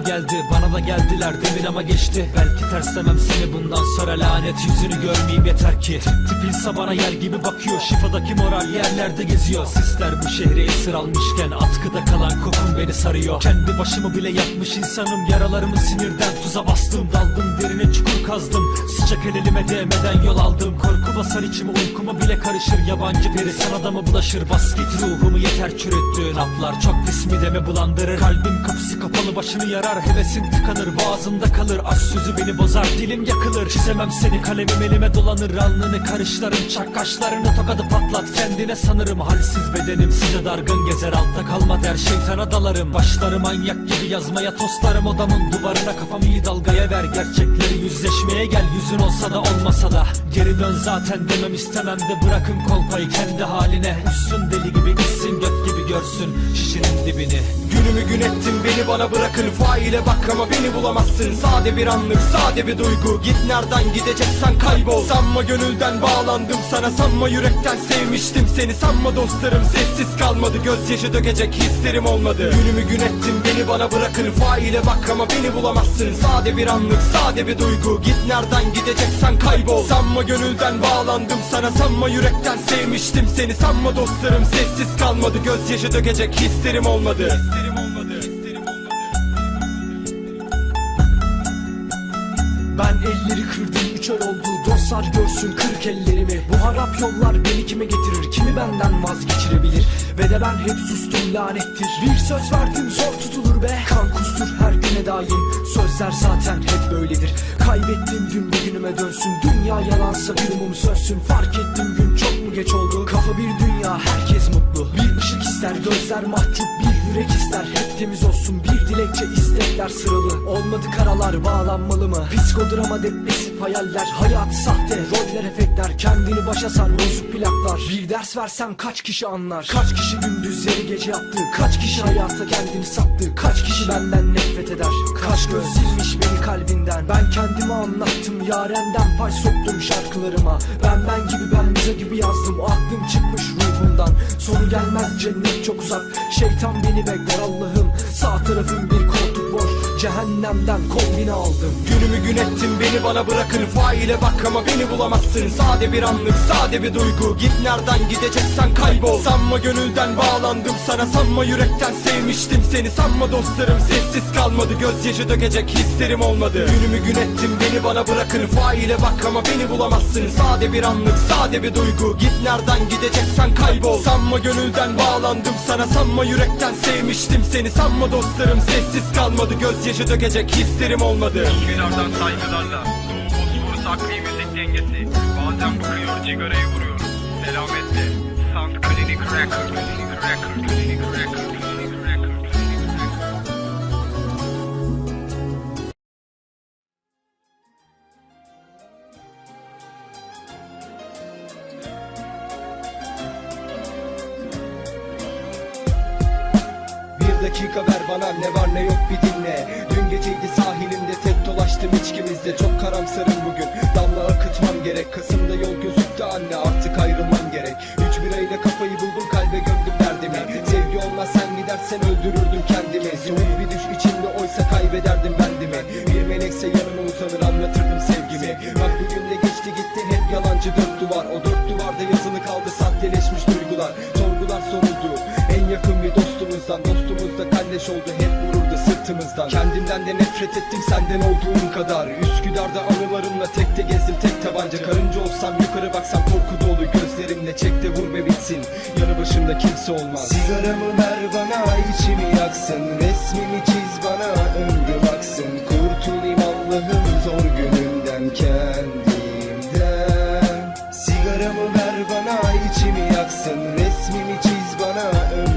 Bana da geldiler demin ama geçti. Belki terslemem seni bundan sonra lanet Yüzünü görmeyeyim yeter ki. Tip tip bana yer gibi bakıyor Şifadaki moral yerlerde geziyor. Sisler bu şehri esir almışken Atkıda kalan kokun beni sarıyor. Kendi başımı bile yapmış insanım Yaralarımı sinirden tuza bastım. Daldım derine çukur kazdım Sıcak el elime değmeden yol aldım. Korku basar içime uykuma bile karışır Yabancı peri sana mı bulaşır? Bas git ruhumu yeter çürüttüğün Laflar çok ismi deme bulandırır. Kalbim kapısı kapalı başını yarar Hevesin tıkanır boğazımda kalır. Aşk sözü beni bozar dilim yakılır. Çizemem seni kalemim elime dolanır. Alnını karışlarım çak kaşlarını tokadı patlat. Kendine sanırım halsiz bedenim. Size dargın gezer altta kalma der Şeytana dalarım. Başları manyak gibi yazmaya toslarım Odamın duvarına. Kafamı iyi dalgaya ver Gerçekleri yüzleşmeye gel. Yüzün olsa da olmasa da Geri dön zaten demem istemem de Bırakın kolpayı kendi haline. Üssün deli gibi gitsin göt gibi görsün Şişinin dibini. Günümü gün ettin beni bana bırakın. Faile bak ama beni bulamazsın. Sade bir anlık sade bir duygu. Git nereden gideceksen kaybol. Sanma gönülden bağlandım sana Sanma yürekten sevmiştim seni. Sanma dostlarım sessiz kalmadı Gözyaşı dökecek hislerim olmadı. Günümü gün ettin beni bana bırakın. Faile bak ama beni bulamazsın. Sade bir anlık sade bir duygu. Git nereden gideceksen kaybol. Sanma gönülden bağlandım sana Sanma yürekten sevmiştim seni. Sanma dostlarım sessiz kalmadı Gözyaşı dökecek hislerim olmadı. Olmadı Ben elleri kırdım üç ay oldu. Dostlar görsün kırık ellerimi. Bu harap yollar beni kime getirir? Kimi benden vazgeçirebilir? Ve de ben hep sustum lanettir. Bir söz verdim zor tutulur be. Kan kustur her güne daim. Sözler zaten hep böyledir. Kaybettim dün bugünüme dönsün. Dünya yalansa bir mum sözsün. Fark ettim gün çok mu geç oldu? Kafa bir dünya herkes mutlu. Bir ışık ister gözler mahcup istekler sıralı. Olmadı karalar bağlanmalı mı? Psikodrama depresif hayaller Hayat sahte. Roller efektler Kendini başa sar bozuk plaklar. Bir ders versen kaç kişi anlar? Kaç kişi gündüzleri gece yaptı? Kaç kişi hayata kendini sattı? Kaç kişi benden nefret eder? Kaç göz silmiş beni kalbinden? Ben kendime anlattım yarenden Pay soktum şarkılarıma. Ben ben gibi ben bize gibi yazdım. Aklım çıkmış ruhumdan. Sonu gelmez cennet çok uzak. Şeytan beni bekler Allah'ım. Sağ tarafım bir Cehennemden kombine aldım. Günümü gün ettin beni bana bırakın. Faile bak ama beni bulamazsın. Sade bir anlık sade bir duygu. Git nereden gideceksen kaybol. Sanma gönülden bağlandım sana Sanma yürekten sevmiştim seni. Sanma dostlarım sessiz kalmadı Gözyaşı dökecek hislerim olmadı. Günümü gün ettin beni bana bırakın. Faile bak ama beni bulamazsın. Sade bir anlık sade bir duygu. Git nereden gideceksen kaybol. Sanma gönülden bağlandım sana Sanma yürekten sevmiştim seni. Sanma dostlarım sessiz kalmadı Gözyaşı dökecek hislerim olmadı. Kenardan saygılarla. Doğu Bosfor saklı müzik dengesi. Bazen bıkıyor cigarayı vuruyor. Selametle Bir dakika ver bana ne var ne yok bir dinle. Dün geceydi sahilimde tek dolaştım içkimizde. Çok karamsarım bugün damla akıtmam gerek. Kasım'da yol gözüktü anne artık ayrılmam gerek. Üç birayla kafayı buldum kalbe gömdüm derdimi. Sevgi olmaz sen gidersen öldürürdüm kendimi. Soğuk bir düş içinde oysa kaybederdim bendimi. Bir melekse yanıma uzanır anlatırdım sevgimi. Bak bugün de geçti gitti hep yalancı dört duvar. O dört duvarda yazılı kaldı sahteleşmiş duygular. Sorgular soruldu en yakın bir dostumuzdan Kalleş oldu hep vururdu sırtımızdan. Kendimden de nefret ettim senden olduğum kadar. Üsküdar'da anılarımla tekte gezdim tek tabanca. Karınca olsam yukarı baksam korku dolu. Gözlerimle Çek de vur be bitsin. Yanı başımda kimse olmaz. Sigaramı ver bana içimi yaksın. Resmimi çiz bana ömrüm aksın Kurtulayım Allah'ım zor günümden kendimden. Sigaramı ver bana içimi yaksın. Resmimi çiz bana ömrüm